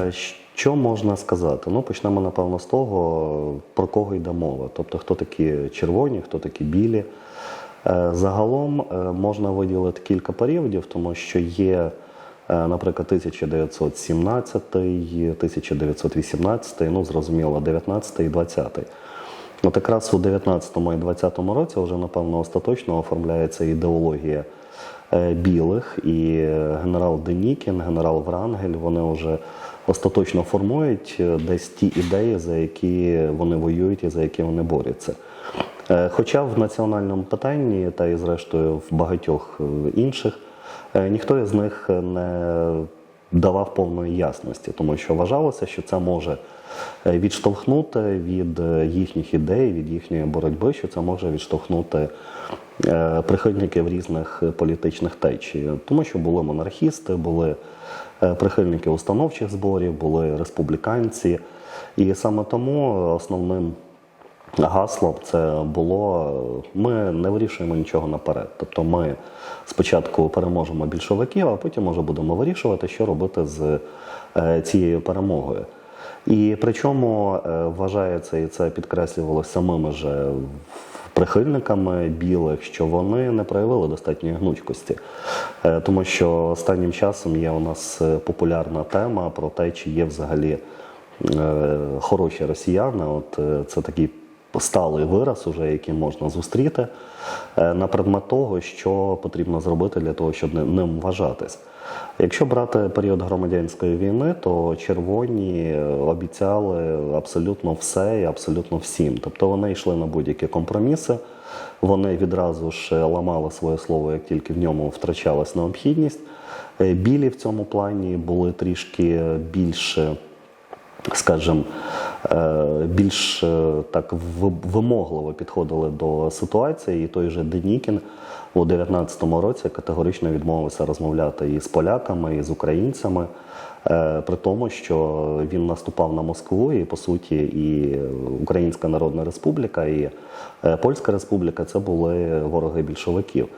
Е, Що можна сказати? Ну, почнемо, напевно, з того, про кого йде мова. Тобто, хто такі червоні, хто такі білі. Е, Загалом е, можна виділити кілька періодів, тому що є, наприклад, 1917, 1918, ну, зрозуміло, 19 і 20. От якраз у 19 і 20 році вже, напевно, остаточно оформляється ідеологія білих, і генерал Денікін, генерал Врангель, вони вже остаточно формують е, десь ті ідеї, за які вони воюють і за які вони борються. Е, Хоча в національному питанні, та і зрештою в багатьох е, інших, ніхто із них не давав повної ясності, тому що вважалося, що це може відштовхнути від їхніх ідей, від їхньої боротьби, що це може відштовхнути прихильників різних політичних течій, тому що були монархісти, були прихильники установчих зборів, були республіканці, і саме тому основним Гаслом це було ми не вирішуємо нічого наперед. Тобто ми спочатку переможемо більшовиків, а потім може будемо вирішувати, що робити з е, цією перемогою. І причому е, вважається, і це підкреслювалося самими же прихильниками білих, що вони не проявили достатньої гнучкості. Е, Тому що останнім часом є у нас е, популярна тема про те, чи є взагалі е, хороші росіяни. От це такий сталий вираз, уже який можна зустріти на предмет того, що потрібно зробити для того, щоб ним вважатись. Якщо брати період громадянської війни, то червоні обіцяли абсолютно все і абсолютно всім. Тобто вони йшли на будь-які компроміси. Вони відразу ж ламали своє слово, як тільки в ньому втрачалась необхідність. Е, Білі в цьому плані були трішки скажімо, е, більш е, так вимогливо підходили до ситуації. І той же Денікін у 19-му році категорично відмовився розмовляти і з поляками, і з українцями, е, при тому, що він наступав на Москву, і по суті, і Українська Народна Республіка, і е, Польська Республіка це були вороги більшовиків.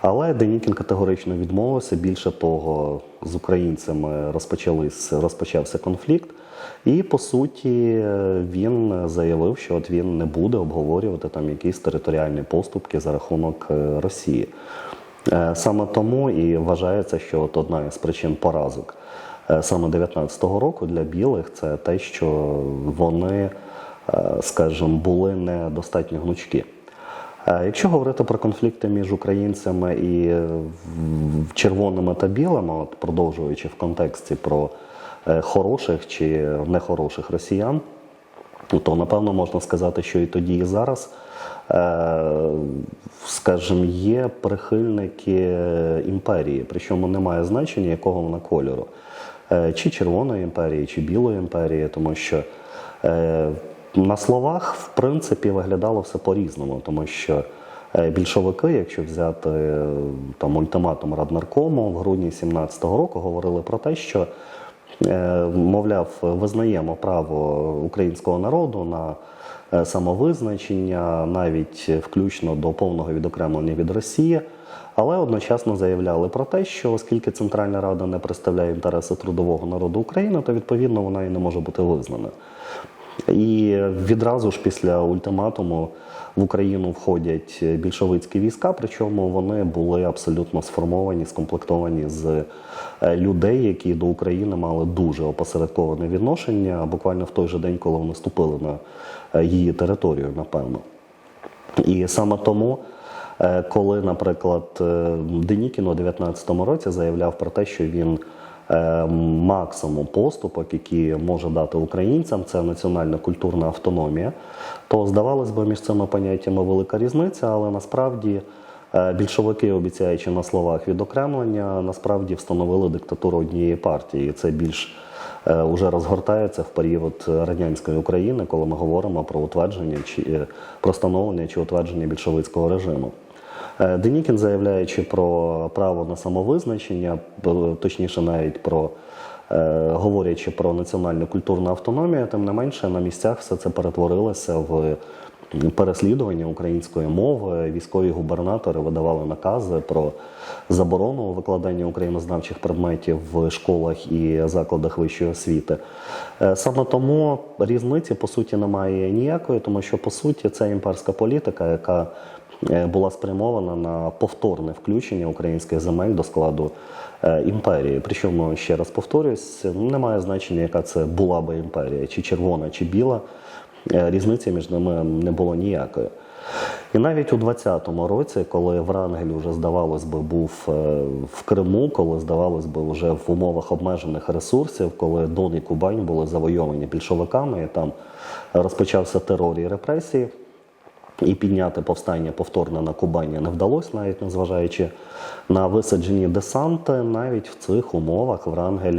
Але Денікін категорично відмовився. Більше того, з українцями розпочався конфлікт. І по суті він заявив, що от він не буде обговорювати там якісь територіальні поступки за рахунок е, Росії. Е, Саме тому і вважається, що от одна із причин поразок е, саме 19-го року для білих це те, що вони, е, скажімо, були недостатньо гнучкі. Е, Якщо говорити про конфлікти між українцями і е, червоними та білими, от продовжуючи в контексті про е, хороших чи нехороших росіян, то напевно можна сказати, що і тоді, і зараз, е, скажімо, є прихильники імперії, причому немає значення, якого вона кольору, Е, чи червоної імперії, чи білої імперії, тому що е, на словах, в принципі, виглядало все по-різному, тому що е, більшовики, якщо взяти е, там ультиматум Раднаркому в грудні 17-го року, говорили про те, що Е, мовляв, визнаємо право українського народу на е, самовизначення, навіть включно до повного відокремлення від Росії. Але одночасно заявляли про те, що оскільки Центральна Рада не представляє інтереси трудового народу України, то відповідно вона і не може бути визнана. І відразу ж після ультиматуму в Україну входять більшовицькі війська, причому вони були абсолютно сформовані, скомплектовані з е, людей, які до України мали дуже опосередковане відношення, буквально в той же день, коли вони ступили на е, її територію, напевно. І саме тому, коли, наприклад, е, Денікін у 19-му році заявляв про те, що він е, максимум поступок, які може дати українцям, це національна культурна автономія, то здавалось би, між цими поняттями велика різниця, але насправді. е, Більшовики, обіцяючи на словах відокремлення, насправді встановили диктатуру однієї партії. Це більш е, уже розгортається в період радянської України, коли ми говоримо про утвердження чи е, про становлення чи утвердження більшовицького режиму. Е, Денікін, заявляючи про право на самовизначення, точніше, навіть про е, говорячи про національну культурну автономію, тим не менше на місцях все це перетворилося в переслідування української мови. Військові губернатори видавали накази про заборону викладання українознавчих предметів в школах і закладах вищої освіти. Е, Саме тому різниці по суті немає ніякої, тому що по суті це імперська політика, яка е, була спрямована на повторне включення українських земель до складу е, імперії. Причому ще раз повторюсь, немає значення, яка це була би імперія, чи червона, чи біла. Е, Різниці між ними не було ніякої. І навіть у 20-му році, коли Врангель вже здавалось би був е, в Криму, коли здавалось би вже в умовах обмежених ресурсів, коли Дон і Кубань були завойовані більшовиками, і там розпочався терор і репресії, і підняти повстання повторно на Кубані не вдалося, навіть незважаючи на висаджені десанти, навіть в цих умовах Врангель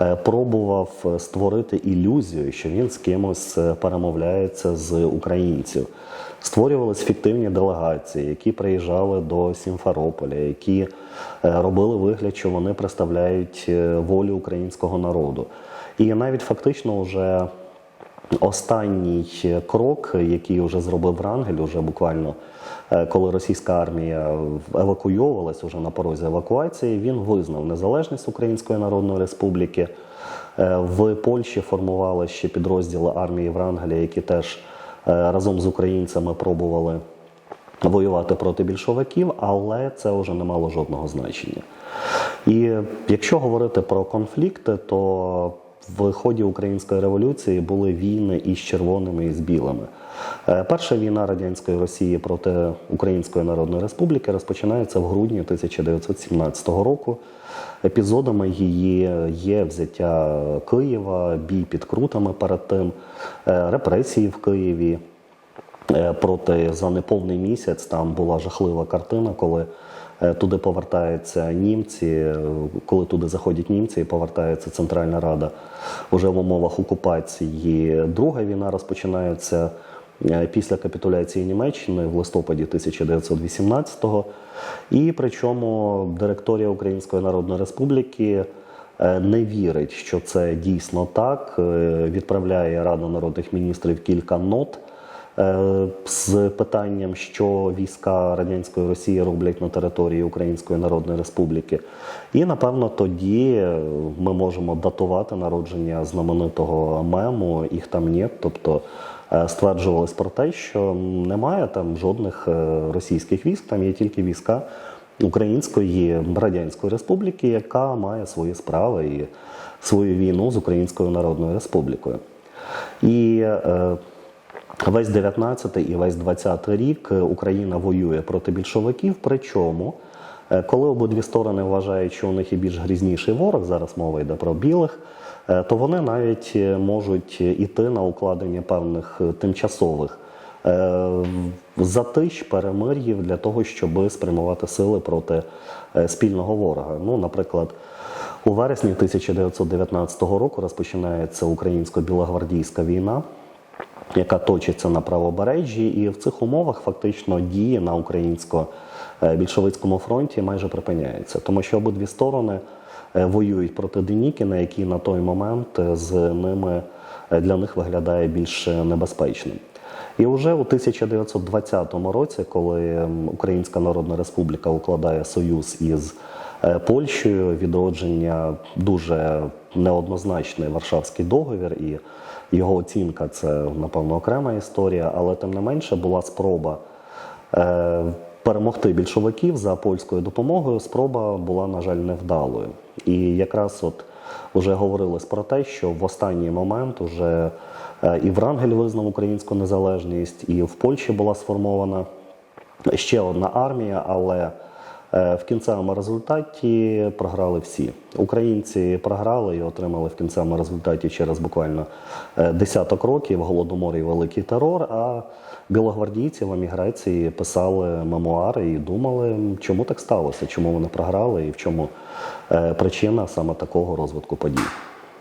е, пробував е, створити ілюзію, що він з кимось е, перемовляється з українців. Створювались фіктивні делегації, які приїжджали до Сімферополя, які робили вигляд, що вони представляють волю українського народу. І навіть фактично вже останній крок, який вже зробив Врангель, уже буквально е, коли російська армія евакуйовувалась уже на порозі евакуації, він визнав незалежність Української Народної Республіки. Е, В Польщі формували ще підрозділи армії Врангеля, які теж е, разом з українцями пробували воювати проти більшовиків, але це вже не мало жодного значення. І якщо говорити про конфлікти, то в ході української революції були війни із червоними і з білими. Е, Перша війна радянської Росії проти Української Народної Республіки розпочинається в грудні 1917 року. Епізодами її є взяття Києва, бій під крутами перед тим, е, репресії в Києві. Е, проти за неповний місяць там була жахлива картина, коли туди повертаються німці, е, коли туди заходять німці і повертається Центральна Рада уже в умовах окупації. Друга війна розпочинається е, після капітуляції Німеччини в листопаді 1918-го. І причому директорія Української Народної Республіки е, не вірить, що це дійсно так. Е, Відправляє Рада народних міністрів кілька нот е, з питанням, що війська радянської Росії роблять на території Української Народної Республіки. І напевно тоді е, ми можемо датувати народження знаменитого мему їх там нет. Тобто е, стверджувалось про те, що немає там жодних е, російських військ, там є тільки війська Української Радянської Республіки, яка має свої справи і свою війну з Українською Народною Республікою. І е, весь 19 і весь 20 рік е, Україна воює проти більшовиків. Причому, е, коли обидві сторони вважають, що у них є більш грізніший ворог, зараз мова йде про білих, е, то вони навіть можуть іти на укладення певних тимчасових затищ, перемир'їв для того, щоб спрямувати сили проти спільного ворога. Ну, наприклад, у вересні 1919 року розпочинається українсько-білогвардійська війна яка точиться на правобережжі, і в цих умовах фактично дії на українсько-більшовицькому фронті майже припиняються, тому що обидві сторони е, воюють проти Денікіна, який на той момент е, з ними е, для них виглядає більш небезпечним. І вже у 1920 році, коли Українська Народна Республіка укладає союз із е, Польщею, відродження дуже неоднозначний Варшавський договір, і його оцінка це напевно окрема історія, але тим не менше була спроба е, перемогти більшовиків за польською допомогою. Спроба була, на жаль, невдалою. І якраз от вже говорилось про те, що в останній момент уже е, і Врангель визнав українську незалежність, і в Польщі була сформована ще одна армія, але в кінцевому результаті програли всі. Українці програли і отримали в кінцевому результаті через буквально е, десяток років голодомор і великий терор. А білогвардійці в еміграції писали мемуари і думали, чому так сталося, чому вони програли і в чому е, причина саме такого розвитку подій.